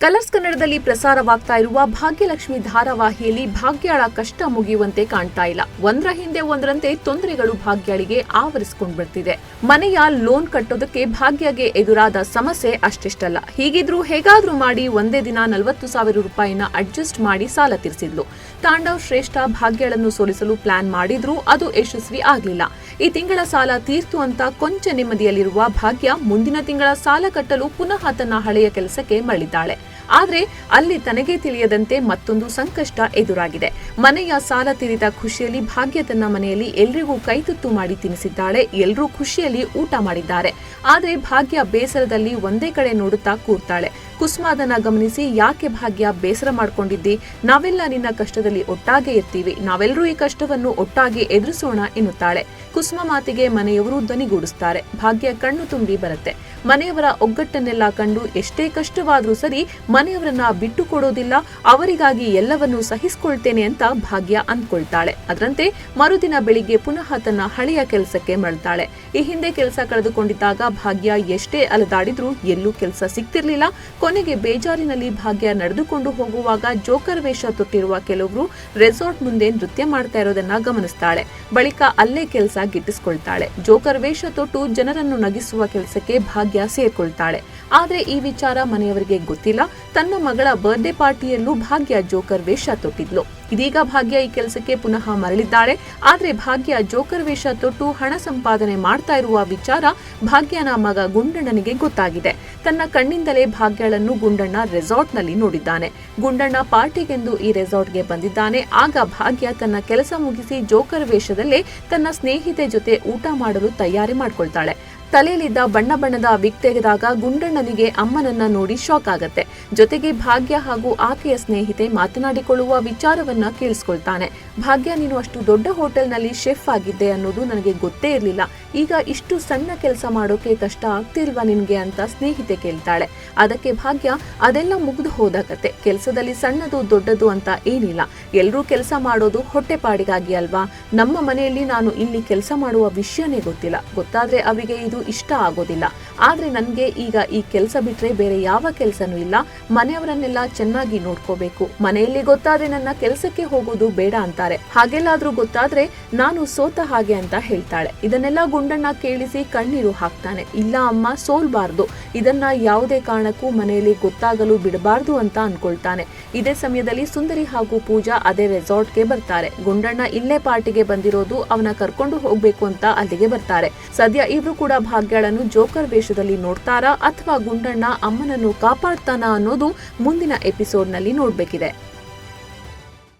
Colours ಕನ್ನಡದಲ್ಲಿ ಪ್ರಸಾರವಾಗ್ತಾ ಇರುವ ಭಾಗ್ಯಲಕ್ಷ್ಮಿ ಧಾರಾವಾಹಿಯಲ್ಲಿ ಭಾಗ್ಯಾಳ ಕಷ್ಟ ಮುಗಿಯುವಂತೆ ಕಾಣ್ತಾ ಇಲ್ಲ. ಒಂದರ ಹಿಂದೆ ಒಂದರಂತೆ ತೊಂದರೆಗಳು ಭಾಗ್ಯಾಳಿಗೆ ಆವರಿಸಿಕೊಂಡು ಬರ್ತಿದೆ. ಮನೆಯ ಲೋನ್ ಕಟ್ಟೋದಕ್ಕೆ ಭಾಗ್ಯಗೆ ಎದುರಾದ ಸಮಸ್ಯೆ ಅಷ್ಟಿಷ್ಟಲ್ಲ. ಹೀಗಿದ್ರೂ ಹೇಗಾದ್ರೂ ಮಾಡಿ ಒಂದೇ ದಿನ ನಲವತ್ತು ಸಾವಿರ ರೂಪಾಯಿನ ಅಡ್ಜಸ್ಟ್ ಮಾಡಿ ಸಾಲ ತೀರಿಸಿದ್ಲು. ತಾಂಡವ್ ಶ್ರೇಷ್ಠ ಭಾಗ್ಯಗಳನ್ನು ಸೋಲಿಸಲು ಪ್ಲಾನ್ ಮಾಡಿದ್ರೂ ಅದು ಯಶಸ್ವಿ ಆಗಲಿಲ್ಲ. ಈ ತಿಂಗಳ ಸಾಲ ತೀರ್ತು ಅಂತ ಕೊಂಚ ನೆಮ್ಮದಿಯಲ್ಲಿರುವ ಭಾಗ್ಯ ಮುಂದಿನ ತಿಂಗಳ ಸಾಲ ಕಟ್ಟಲು ಪುನಃ ತನ್ನ ಹಳೆಯ ಕೆಲಸಕ್ಕೆ ಮರಳಿದ್ದಾಳೆ. ಆದ್ರೆ ಅಲ್ಲಿ ತನಗೆ ತಿಳಿಯದಂತೆ ಮತ್ತೊಂದು ಸಂಕಷ್ಟ ಎದುರಾಗಿದೆ. ಮನೆಯ ಸಾಲ ತೀರಿದ ಖುಷಿಯಲ್ಲಿ ಭಾಗ್ಯ ತನ್ನ ಮನೆಯಲ್ಲಿ ಎಲ್ರಿಗೂ ಕೈತುತ್ತು ಮಾಡಿ ತಿನ್ನಿಸಿದ್ದಾಳೆ. ಎಲ್ಲರೂ ಖುಷಿಯಲ್ಲಿ ಊಟ ಮಾಡಿದ್ದಾರೆ. ಆದರೆ ಭಾಗ್ಯ ಬೇಸರದಲ್ಲಿ ಒಂದೇ ಕಡೆ ನೋಡುತ್ತಾ ಕೂರ್ತಾಳೆ. ಕುಸ್ಮಾದನ್ನ ಗಮನಿಸಿ, ಯಾಕೆ ಭಾಗ್ಯ ಬೇಸರ ಮಾಡ್ಕೊಂಡಿದ್ದಿ? ನಾವೆಲ್ಲ ನಿನ್ನ ಕಷ್ಟದಲ್ಲಿ ಒಟ್ಟಾಗೆ ಇರ್ತೀವಿ. ನಾವೆಲ್ಲರೂ ಈ ಕಷ್ಟವನ್ನು ಒಟ್ಟಾಗಿ ಎದುರಿಸೋಣ ಎನ್ನುತ್ತಾಳೆ. ಕುಸ್ಮ ಮಾತಿಗೆ ಮನೆಯವರು ಧ್ವನಿಗೂಡಿಸ್ತಾರೆ. ಭಾಗ್ಯ ಕಣ್ಣು ತುಂಬಿ ಬರುತ್ತೆ. ಮನೆಯವರ ಒಗ್ಗಟ್ಟನ್ನೆಲ್ಲ ಕಂಡು ಎಷ್ಟೇ ಕಷ್ಟವಾದ್ರೂ ಸರಿ ಮನೆಯವರನ್ನ ಬಿಟ್ಟು ಕೊಡೋದಿಲ್ಲ, ಅವರಿಗಾಗಿ ಎಲ್ಲವನ್ನೂ ಸಹಿಸಿಕೊಳ್ತೇನೆ ಅಂತ ಭಾಗ್ಯ ಅಂದ್ಕೊಳ್ತಾಳೆ. ಅದರಂತೆ ಮರುದಿನ ಬೆಳಿಗ್ಗೆ ಪುನಃ ತನ್ನ ಹಳೆಯ ಕೆಲಸಕ್ಕೆ ಮರಳ್ತಾಳೆ. ಈ ಹಿಂದೆ ಕೆಲಸ ಕಳೆದುಕೊಂಡಿದ್ದಾಗ ಭಾಗ್ಯ ಎಷ್ಟೇ ಅಲದಾಡಿದ್ರೂ ಎಲ್ಲೂ ಕೆಲಸ ಸಿಗ್ತಿರ್ಲಿಲ್ಲ. ಕೊನೆಗೆ ಬೇಜಾರಿನಲ್ಲಿ ಭಾಗ್ಯ ನಡೆದುಕೊಂಡು ಹೋಗುವಾಗ ಜೋಕರ್ ವೇಷ ತೊಟ್ಟಿರುವ ಕೆಲವರು ರೆಸಾರ್ಟ್ ಮುಂದೆ ನೃತ್ಯ ಮಾಡ್ತಾ ಇರೋದನ್ನ ಗಮನಿಸ್ತಾಳೆ. ಬಳಿಕ ಅಲ್ಲೇ ಕೆಲಸ ಗಿಟ್ಟಿಸ್ಕೊಳ್ತಾಳೆ. ಜೋಕರ್ ವೇಷ ತೊಟ್ಟು ಜನರನ್ನು ನಗಿಸುವ ಕೆಲಸಕ್ಕೆ ಭಾಗ್ಯ ಸೇರ್ಕೊಳ್ತಾಳೆ. ಆದ್ರೆ ಈ ವಿಚಾರ ಮನೆಯವರಿಗೆ ಗೊತ್ತಿಲ್ಲ. ತನ್ನ ಮಗಳ ಬರ್ಡೇ ಪಾರ್ಟಿಯಲ್ಲೂ ಭಾಗ್ಯ ಜೋಕರ್ ವೇಷ ತೊಟ್ಟಿದ್ಲು. ಇದೀಗ ಭಾಗ್ಯ ಈ ಕೆಲಸಕ್ಕೆ ಪುನಃ ಮರಳಿದ್ದಾಳೆ. ಆದ್ರೆ ಭಾಗ್ಯ ಜೋಕರ್ ವೇಷ ತೊಟ್ಟು ಹಣ ಸಂಪಾದನೆ ಮಾಡ್ತಾ ಇರುವ ವಿಚಾರ ಭಾಗ್ಯನ ಮಗ ಗುಂಡಣ್ಣನಿಗೆ ಗೊತ್ತಾಗಿದೆ. ತನ್ನ ಕಣ್ಣಿಂದಲೇ ಭಾಗ್ಯಳನ್ನು ಗುಂಡಣ್ಣ ರೆಸಾರ್ಟ್ನಲ್ಲಿ ನೋಡಿದ್ದಾನೆ. ಗುಂಡಣ್ಣ ಪಾರ್ಟಿಗೆಂದು ಈ ರೆಸಾರ್ಟ್ಗೆ ಬಂದಿದ್ದಾನೆ. ಆಗ ಭಾಗ್ಯ ತನ್ನ ಕೆಲಸ ಮುಗಿಸಿ ಜೋಕರ್ ವೇಷದಲ್ಲೇ ತನ್ನ ಸ್ನೇಹಿತೆ ಜೊತೆ ಊಟ ಮಾಡಲು ತಯಾರಿ ಮಾಡ್ಕೊಳ್ತಾಳೆ. ತಲೆಯಲ್ಲಿದ್ದ ಬಣ್ಣ ಬಣ್ಣದ ವಿಗ್ ತೆಗೆದಾಗ ಗುಂಡಣ್ಣನಿಗೆ ಅಮ್ಮನನ್ನ ನೋಡಿ ಶಾಕ್ ಆಗತ್ತೆ. ಜೊತೆಗೆ ಭಾಗ್ಯ ಹಾಗೂ ಆಕೆಯ ಸ್ನೇಹಿತೆ ಮಾತನಾಡಿಕೊಳ್ಳುವ ವಿಚಾರವನ್ನ ಕೇಳಿಸ್ಕೊಳ್ತಾನೆ. ಭಾಗ್ಯ, ನೀನು ಅಷ್ಟು ದೊಡ್ಡ ಹೋಟೆಲ್ನಲ್ಲಿ ಶೆಫ್ ಆಗಿದ್ದೆ ಅನ್ನೋದು ನನಗೆ ಗೊತ್ತೇ ಇರಲಿಲ್ಲ. ಈಗ ಇಷ್ಟು ಸಣ್ಣ ಕೆಲಸ ಮಾಡೋಕೆ ಕಷ್ಟ ಆಗ್ತಿಲ್ವಾ ನಿನ್ಗೆ ಅಂತ ಸ್ನೇಹಿತೆ ಕೇಳ್ತಾಳೆ. ಅದಕ್ಕೆ ಭಾಗ್ಯ ಅದೆಲ್ಲ ಮುಗಿದು ಹೋದ ಕತೆ. ಕೆಲಸದಲ್ಲಿ ಸಣ್ಣದು ದೊಡ್ಡದು ಅಂತ ಏನಿಲ್ಲ. ಎಲ್ಲರೂ ಕೆಲಸ ಮಾಡೋದು ಹೊಟ್ಟೆಪಾಡಿಗಾಗಿ ಅಲ್ವಾ? ನಮ್ಮ ಮನೆಯಲ್ಲಿ ನಾನು ಇಲ್ಲಿ ಕೆಲಸ ಮಾಡುವ ವಿಷಯನೇ ಗೊತ್ತಿಲ್ಲ. ಗೊತ್ತಾದ್ರೆ ಅವಿಗೆ ಇದು ಇಷ್ಟ ಆಗೋದಿಲ್ಲ. ಆದ್ರೆ ನನಗೆ ಈಗ ಈ ಕೆಲಸ ಬಿಟ್ರೆ ಬೇರೆ ಯಾವ ಕೆಲಸನೂ ಇಲ್ಲ. ಮನೆಯವರನ್ನೆಲ್ಲ ಚೆನ್ನಾಗಿ ನೋಡ್ಕೋಬೇಕು. ಮನೆಯಲ್ಲಿ ಗೊತ್ತಾದ್ರೆ ನನ್ನ ಕೆಲಸಕ್ಕೆ ಹೋಗೋದು ಬೇಡ ಅಂತಾರೆ. ಹಾಗೆಲ್ಲಾದ್ರೂ ಗೊತ್ತಾದ್ರೆ ನಾನು ಸೋತ ಹಾಗೆ ಅಂತ ಹೇಳ್ತಾಳೆ. ಇದನ್ನೆಲ್ಲ ಗುಂಡಣ್ಣ ಕೇಳಿಸಿ ಕಣ್ಣೀರು ಹಾಕ್ತಾನೆ. ಇಲ್ಲ ಅಮ್ಮ, ಸೋಲ್ಬಾರ್ದು. ಇದನ್ನ ಯಾವುದೇ ಕಾರಣಕ್ಕೂ ಮನೆಯಲ್ಲಿ ಗೊತ್ತಾಗಲು ಬಿಡಬಾರ್ದು ಅಂತ ಅನ್ಕೊಳ್ತಾನೆ. ಇದೇ ಸಮಯದಲ್ಲಿ ಸುಂದರಿ ಹಾಗೂ ಪೂಜಾ ಅದೇ ರೆಸಾರ್ಟ್ಗೆ ಬರ್ತಾರೆ. ಗುಂಡಣ್ಣ ಇಲ್ಲೇ ಪಾರ್ಟಿಗೆ ಬಂದಿರೋದು ಅವನ ಕರ್ಕೊಂಡು ಹೋಗ್ಬೇಕು ಅಂತ ಅಲ್ಲಿಗೆ ಬರ್ತಾರೆ. ಸದ್ಯ ಇಬ್ರು ಕೂಡ ಭಾಗ್ಯಳನ್ನು ಜೋಕರ್ ವೇಷದಲ್ಲಿ ನೋಡ್ತಾರಾ ಅಥವಾ ಗುಂಡಣ್ಣ ಅಮ್ಮನನ್ನು ಕಾಪಾಡ್ತಾನಾ ಅನ್ನೋದು ಮುಂದಿನ ಎಪಿಸೋಡ್ನಲ್ಲಿ ನೋಡ್ಬೇಕಿದೆ.